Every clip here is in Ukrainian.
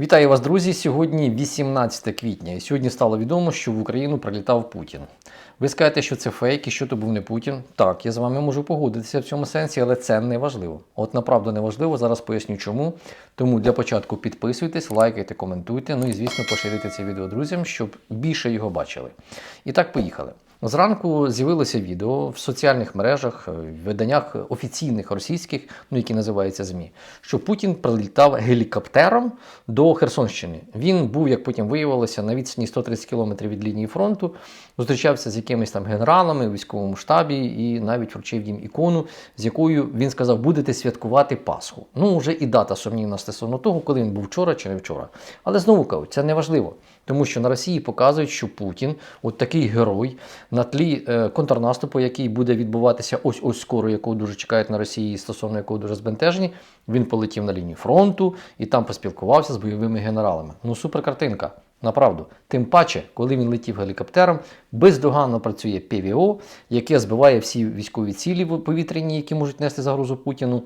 Вітаю вас, друзі! Сьогодні 18 квітня, і сьогодні стало відомо, що в Україну прилітав Путін. Ви скажете, що це фейк і що то був не Путін. Так, я з вами можу погодитися в цьому сенсі, але це не важливо. От направду не важливо. Зараз поясню чому. Тому для початку підписуйтесь, лайкайте, коментуйте. Ну і звісно, поширюйте це відео друзям, щоб більше його бачили. І так, поїхали. Зранку з'явилося відео в соціальних мережах, в виданнях офіційних російських, ну які називаються ЗМІ, що Путін прилітав гелікоптером до Херсонщини. Він був, як потім виявилося, на відстані 130 кілометрів від лінії фронту, зустрічався з якимись там генералами у військовому штабі і навіть вручив їм ікону, з якою він сказав, будете святкувати Пасху. Ну, вже і дата сумнівна стосовно того, коли він був вчора чи не вчора. Але знову кажу, це не важливо. Тому що на Росії показують, що Путін, от такий герой, на тлі е, контрнаступу, який буде відбуватися ось ось скоро, якого дуже чекають на Росії, стосовно якого дуже збентежені, він полетів на лінію фронту і там поспілкувався з бойовими генералами. Ну, супер картинка. Направду, тим паче, коли він летів гелікоптером, бездоганно працює ПВО, яке збиває всі військові цілі повітряні, які можуть нести загрозу Путіну.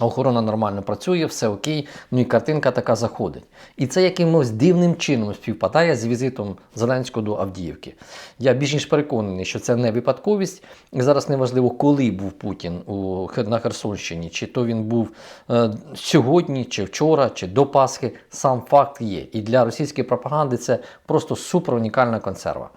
Охорона нормально працює, все окей, ну і картинка така заходить. І це якимось дивним чином співпадає з візитом Зеленського до Авдіївки. Я більш ніж переконаний, що це не випадковість. І зараз неважливо, коли був Путін у, на Херсонщині, чи то він був е, сьогодні, чи вчора, чи до Пасхи. Сам факт є. І для російської пропаганди це просто супер унікальна консерва.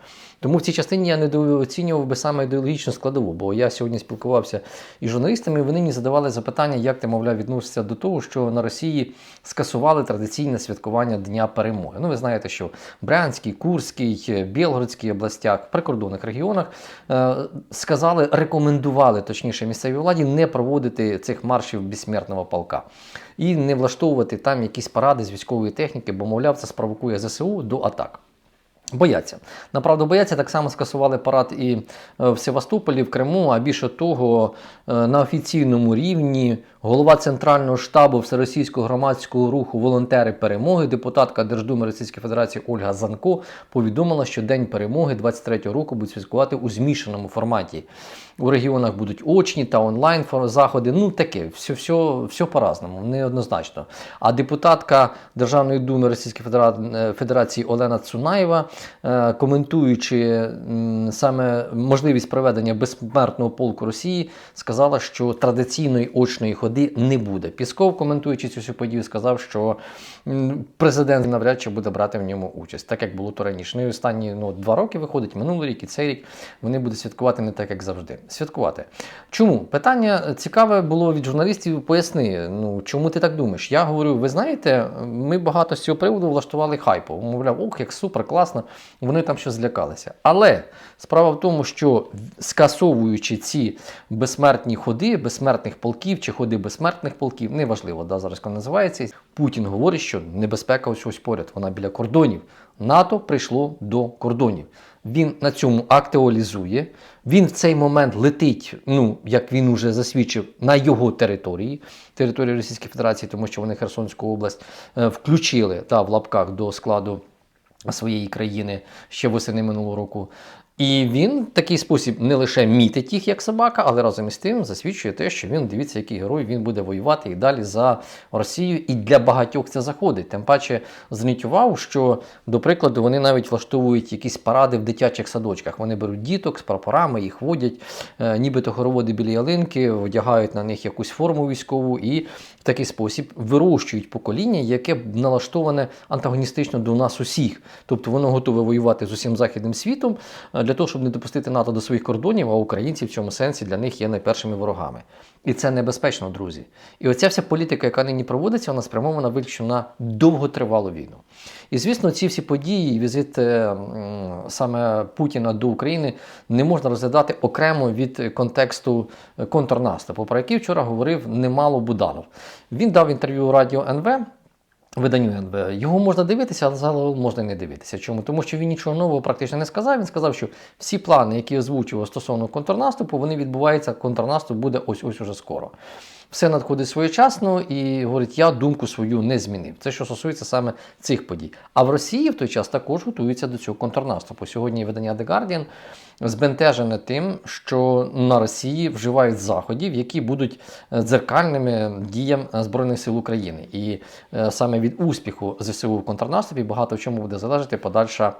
Тому в цій частині я недооцінював би саме ідеологічну складову, бо я сьогодні спілкувався із журналістами, і вони мені задавали запитання, як ти, мовляв, відносишся до того, що на Росії скасували традиційне святкування Дня перемоги. Ну, ви знаєте, що в Брянській, Курській, Білгородській областях, прикордонних регіонах е, сказали, рекомендували точніше місцевій владі не проводити цих маршів безсмертного полка і не влаштовувати там якісь паради з військової техніки, бо, мовляв, це спровокує ЗСУ до атак. Бояться. Направду бояться, так само скасували парад і е, в Севастополі, в Криму, а більше того, е, на офіційному рівні голова Центрального штабу Всеросійського громадського руху Волонтери перемоги, депутатка Держдуми Російської Федерації Ольга Занко повідомила, що День перемоги 23-го року будуть святкувати у змішаному форматі. У регіонах будуть очні та онлайн заходи. Ну таке, все все, все по-разному, неоднозначно. А депутатка Державної думи Російської Федерації Олена Цунаєва, е, коментуючи саме можливість проведення безсмертного полку Росії, сказала, що традиційної очної ходи не буде. Пісков, коментуючи цю всю подію, сказав, що президент навряд чи буде брати в ньому участь, так як було то раніше. Ну і останні ну, два роки виходить, минулий рік і цей рік вони будуть святкувати не так, як завжди. Святкувати. Чому? Питання цікаве було від журналістів. Поясни, ну чому ти так думаєш? Я говорю, ви знаєте, ми багато з цього приводу влаштували хайпу. Мовляв, ох, як супер, класно, вони там щось злякалися. Але справа в тому, що скасовуючи ці безсмертні ходи, безсмертних полків чи ходи безсмертних полків, неважливо, да, зараз називається, Путін говорить, що небезпека ось ось поряд, вона біля кордонів. НАТО прийшло до кордонів. Він на цьому актуалізує. Він в цей момент летить, ну як він уже засвідчив, на його території, території Російської Федерації, тому що вони Херсонську область е, включили та в лапках до складу своєї країни ще восени минулого року. І він в такий спосіб не лише мітить їх як собака, але разом із тим засвідчує те, що він дивіться, який герой він буде воювати і далі за Росію. І для багатьох це заходить. Тим паче зверніть увагу, що, до прикладу, вони навіть влаштовують якісь паради в дитячих садочках. Вони беруть діток з прапорами, їх водять, е, нібито хороводи біля ялинки, одягають на них якусь форму військову і в такий спосіб вирощують покоління, яке налаштоване антагоністично до нас усіх. Тобто воно готове воювати з усім західним світом. Е, для того, щоб не допустити НАТО до своїх кордонів, а українці в цьому сенсі для них є найпершими ворогами. І це небезпечно, друзі. І оця вся політика, яка нині проводиться, вона спрямована виключно на довготривалу війну. І звісно, ці всі події, візит е, саме Путіна до України не можна розглядати окремо від контексту контрнаступу, про який вчора говорив немало Буданов. Він дав інтерв'ю Радіо НВ. Виданню НБ. Його можна дивитися, але можна і не дивитися. Чому? Тому що він нічого нового практично не сказав. Він сказав, що всі плани, які озвучував стосовно контрнаступу, вони відбуваються, контрнаступ буде ось ось уже скоро. Все надходить своєчасно і говорить, я думку свою не змінив. Це що стосується саме цих подій. А в Росії в той час також готуються до цього контрнаступу. Сьогодні видання The Guardian збентежене тим, що на Росії вживають заходів, які будуть е, дзеркальними діям е, Збройних сил України. І е, саме від успіху ЗСУ в контрнаступі багато в чому буде залежати подальша.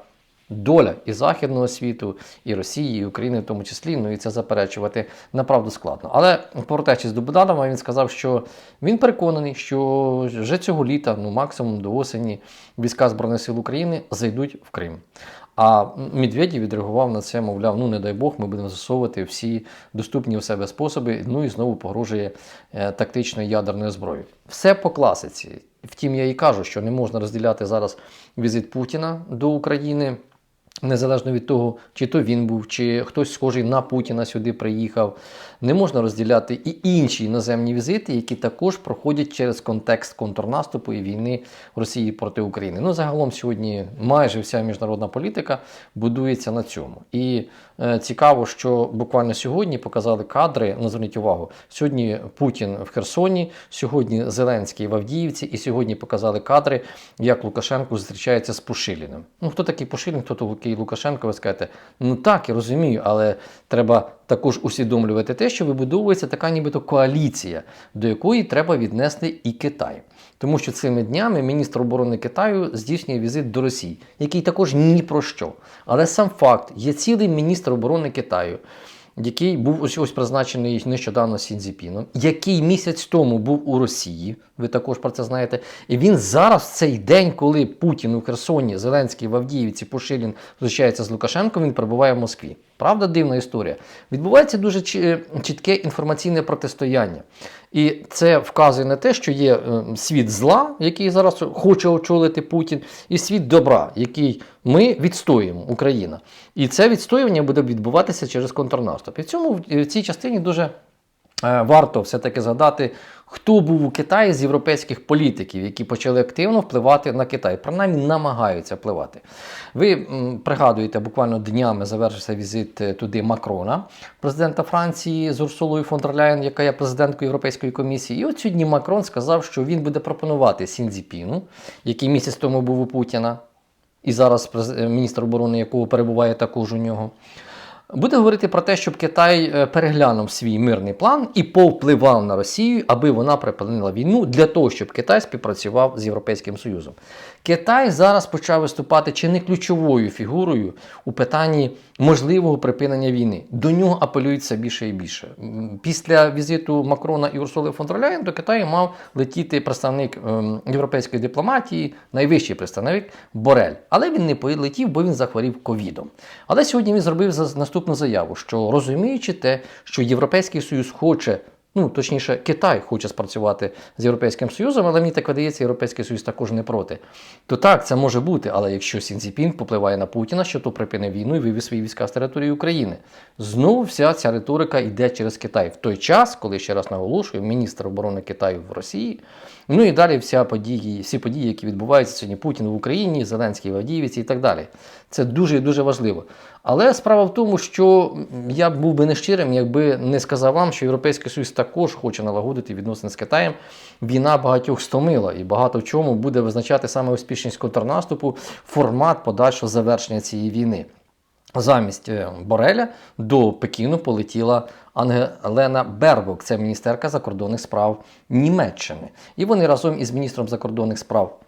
Доля і західного світу, і Росії, і України в тому числі, ну і це заперечувати направду складно. Але повертаючись до Буданова, він сказав, що він переконаний, що вже цього літа, ну максимум до осені, війська Збройних сил України зайдуть в Крим. А Медведєв відреагував на це, мовляв, ну не дай Бог, ми будемо засовувати всі доступні у себе способи. Ну і знову погрожує е, тактичною ядерною зброєю. Все по класиці. Втім, я і кажу, що не можна розділяти зараз візит Путіна до України. Незалежно від того, чи то він був, чи хтось схожий на Путіна сюди приїхав, не можна розділяти і інші іноземні візити, які також проходять через контекст контрнаступу і війни Росії проти України. Ну, загалом сьогодні майже вся міжнародна політика будується на цьому. І цікаво, що буквально сьогодні показали кадри. Ну, зверніть увагу, сьогодні Путін в Херсоні, сьогодні Зеленський в Авдіївці, і сьогодні показали кадри, як Лукашенко зустрічається з Пушиліним. Ну, хто такий Пушилін, хто такий Лукашенко, ви скажете, ну так, я розумію, але треба також усвідомлювати те, що вибудовується така нібито коаліція, до якої треба віднести і Китай. Тому що цими днями міністр оборони Китаю здійснює візит до Росії, який також ні про що. Але сам факт, є цілий міністр оборони Китаю, який був ось ось призначений нещодавно Сінзіпіном, який місяць тому був у Росії, ви також про це знаєте. І він зараз, в цей день, коли Путін у Херсоні, Зеленський в Авдіївці, Пушилін зустрічається з Лукашенком, він перебуває в Москві. Правда, дивна історія. Відбувається дуже чітке інформаційне протистояння. І це вказує на те, що є е, світ зла, який зараз хоче очолити Путін, і світ добра, який ми відстоюємо, Україна. І це відстоювання буде відбуватися через контрнаступ. І в цьому в цій частині дуже е, варто все-таки згадати, хто був у Китаї з європейських політиків, які почали активно впливати на Китай, принаймні намагаються впливати. Ви пригадуєте, буквально днями завершився візит е, туди Макрона, президента Франції з Урсулою фон дер Ляєн, яка є президенткою Європейської комісії. І от сьогодні Макрон сказав, що він буде пропонувати Сінзіпіну, який місяць тому був у Путіна, і зараз е, міністр оборони якого перебуває також у нього. Буде говорити про те, щоб Китай е, переглянув свій мирний план і повпливав на Росію, аби вона припинила війну для того, щоб Китай співпрацював з Європейським Союзом. Китай зараз почав виступати чи не ключовою фігурою у питанні можливого припинення війни. До нього апелюють все більше і більше. Після візиту Макрона і Урсули фон дер Ляєн до Китаю мав летіти представник ем, європейської дипломатії, найвищий представник Борель. Але він не полетів, бо він захворів ковідом. Але сьогодні він зробив за- наступну заяву: що розуміючи те, що Європейський Союз хоче. Ну, точніше, Китай хоче спрацювати з Європейським Союзом, але мені так видається, Європейський Союз також не проти. То так, це може бути, але якщо Сінзіпін попливає на Путіна, що то припинив війну і вивів свої війська з території України. Знову вся ця риторика йде через Китай. В той час, коли ще раз наголошую, міністр оборони Китаю в Росії. Ну і далі вся події, всі події, які відбуваються сьогодні Путін в Україні, Зеленський в Авдіївці і так далі. Це дуже і дуже важливо. Але справа в тому, що я був би нещирим, якби не сказав вам, що Європейський Союз також хоче налагодити відносини з Китаєм. Війна багатьох стомила, і багато в чому буде визначати саме успішність контрнаступу, формат подальшого завершення цієї війни. Замість е, Бореля до Пекіну полетіла Ангелена Бербок, це міністерка закордонних справ Німеччини. І вони разом із міністром закордонних справ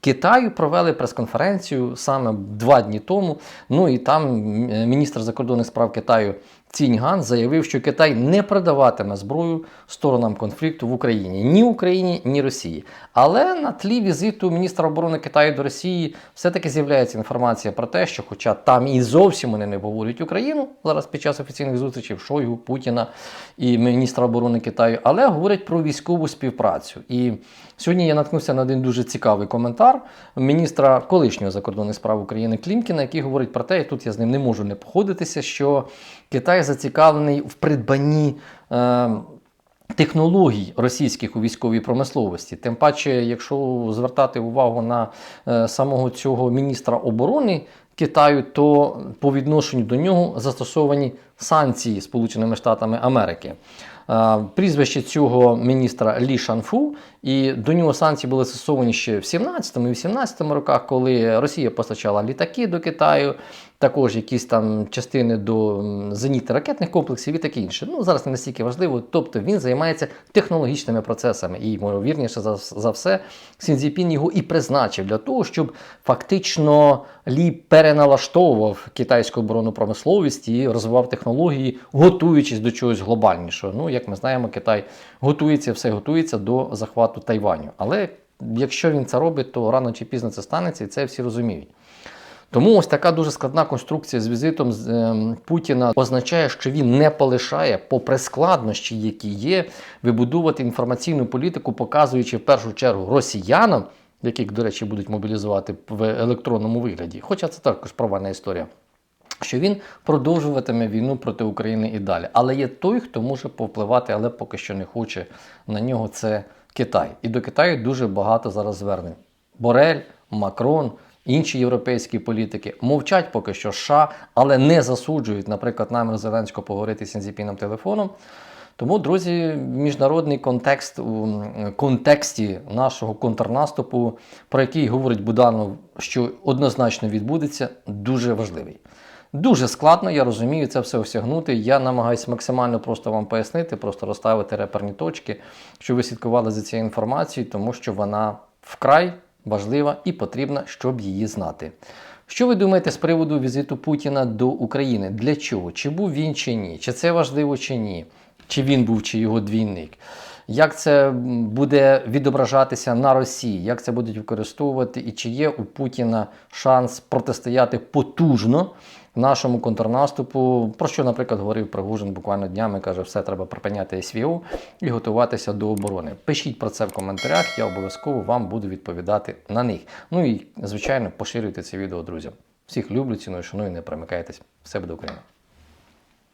Китаю провели прес-конференцію саме два дні тому. Ну і там міністр закордонних справ Китаю Ціньган заявив, що Китай не продаватиме зброю сторонам конфлікту в Україні ні Україні, ні Росії. Але на тлі візиту міністра оборони Китаю до Росії все-таки з'являється інформація про те, що, хоча там і зовсім вони не обговорюють Україну зараз під час офіційних зустрічей Шойгу, Путіна і міністра оборони Китаю, але говорять про військову співпрацю. І сьогодні я наткнувся на один дуже цікавий коментар міністра колишнього закордонних справ України Клімкіна, який говорить про те, і тут я з ним не можу не походитися, що Китай зацікавлений в придбанні. Е, Технологій російських у військовій промисловості, тим паче, якщо звертати увагу на е, самого цього міністра оборони Китаю, то по відношенню до нього застосовані санкції Сполученими Штатами Америки. Е, Прізвище цього міністра Лі Шанфу, і до нього санкції були застосовані ще в 17-му і 18-му роках, коли Росія постачала літаки до Китаю, також якісь там частини до м, зенітно-ракетних комплексів і таке інше. Ну зараз не настільки важливо. Тобто він займається технологічними процесами, і ймовірніше за, за все, Сінзіпін його і призначив для того, щоб фактично Лі переналаштовував китайську оборонну промисловість і розвивав технології, готуючись до чогось глобальнішого. Ну, як ми знаємо, Китай готується, все готується до захвату Тайваню. Але якщо він це робить, то рано чи пізно це станеться, і це всі розуміють. Тому ось така дуже складна конструкція з візитом ем, Путіна означає, що він не полишає, попри складнощі, які є, вибудовувати інформаційну політику, показуючи в першу чергу росіянам, яких, до речі, будуть мобілізувати в електронному вигляді. Хоча це також провальна історія. Що він продовжуватиме війну проти України і далі. Але є той, хто може повпливати, але поки що не хоче на нього. Це Китай. І до Китаю дуже багато зараз звернень. Борель, Макрон, інші європейські політики мовчать поки що США, але не засуджують, наприклад, намір Зеленського поговорити з Сінзіпіном телефоном. Тому, друзі, міжнародний контекст у контексті нашого контрнаступу, про який говорить Буданов, що однозначно відбудеться, дуже важливий. Дуже складно, я розумію, це все осягнути. Я намагаюся максимально просто вам пояснити, просто розставити реперні точки, щоб ви слідкували за цією інформацією, тому що вона вкрай важлива і потрібна, щоб її знати. Що ви думаєте з приводу візиту Путіна до України? Для чого? Чи був він чи ні? Чи це важливо чи ні? Чи він був, чи його двійник? Як це буде відображатися на Росії? Як це будуть використовувати? І чи є у Путіна шанс протистояти потужно нашому контрнаступу? Про що, наприклад, говорив Пригожин буквально днями, каже, все треба припиняти СВО і готуватися до оборони. Пишіть про це в коментарях, я обов'язково вам буду відповідати на них. Ну і, звичайно, поширюйте це відео друзям. Всіх люблю, ціную, шаную, не перемикайтесь. Все буде Україна!